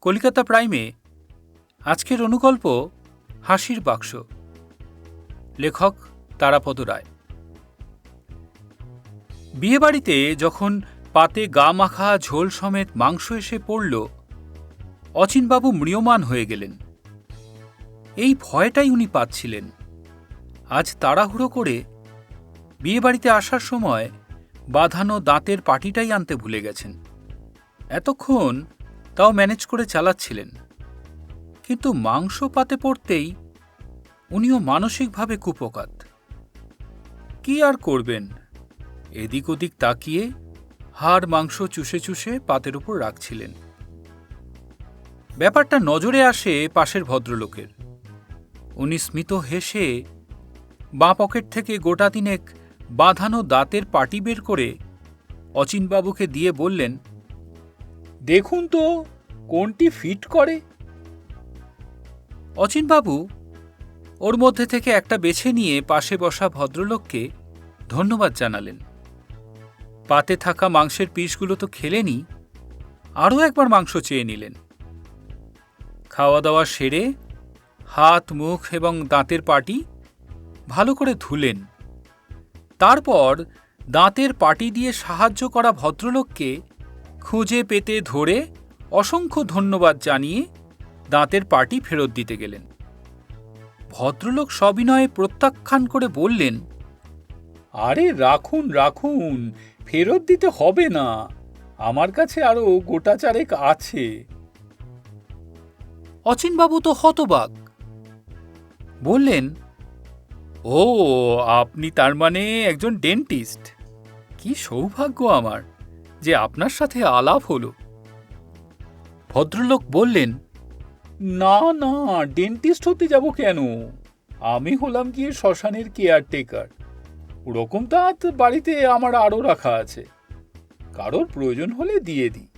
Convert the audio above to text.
কলিকাতা প্রাইমে আজকের অনুকল্প হাসির বাক্স। লেখক তারাপদ রায়। বিয়েবাড়িতে যখন পাতে গা মাখা ঝোল সমেত মাংস এসে পড়ল, অচিনবাবু ম্রিয়মান হয়ে গেলেন। এই ভয়টাই উনি পাচ্ছিলেন। আজ তাড়াহুড়ো করে বিয়েবাড়িতে আসার সময় বাঁধানো দাঁতের পাটিটাই আনতে ভুলে গেছেন। এতক্ষণ তাও ম্যানেজ করে চালাচ্ছিলেন। কিন্তু মাংস পাতে পড়তেই উনিও মানসিকভাবে কুপকাত। কি আর করবেন? এদিক ওদিক তাকিয়ে হাড় মাংস চুষে চুষে পাতের উপর রাখছিলেন। ব্যাপারটা নজরে আসে পাশের ভদ্রলোকের। উনি স্মিত হেসে বাঁ পকেট থেকে গোটা তিনেক বাঁধানো দাঁতের পাটি বের করে অচিনবাবুকে দিয়ে বললেন দেখুন তো, কোনটি ফিট করে। অচিনবাবু, ওর মধ্যে থেকে একটা বেছে নিয়ে পাশে বসা ভদ্রলোককে ধন্যবাদ জানালেন। পাতে থাকা মাংসের পিসগুলো তো খেলেনি, আরও একবার মাংস চেয়ে নিলেন। খাওয়া দাওয়া সেরে হাত, মুখ এবং দাঁতের পাটি ভালো করে ধুলেন। তারপর দাঁতের পাটি দিয়ে সাহায্য করা ভদ্রলোককে খুঁজে পেতে ধরে অসংখ্য ধন্যবাদ জানিয়ে দাঁতের পার্টি ফেরত দিতে গেলেন। ভদ্রলোক সবিনয়ে প্রত্যাখ্যান করে বললেন, আরে রাখুন রাখুন, ফেরত দিতে হবে না, আমার কাছে আরও গোটা চারেক আছে। অচিনবাবু তো হতবাক। বললেন, ও, আপনি তার মানে একজন ডেন্টিস্ট। কি সৌভাগ্য আমার। যে আপনার সাথে আলাপ হলো। ভদ্রলোক বললেন, না না ডেন্টিস্ট হতে যাব কেন? আমি হলাম গিয়ে শ্মশানের কেয়ারটেকার ওরকম দাঁত বাড়িতে আমার আরও রাখা আছে। কারোর প্রয়োজন হলে দিয়ে দিই।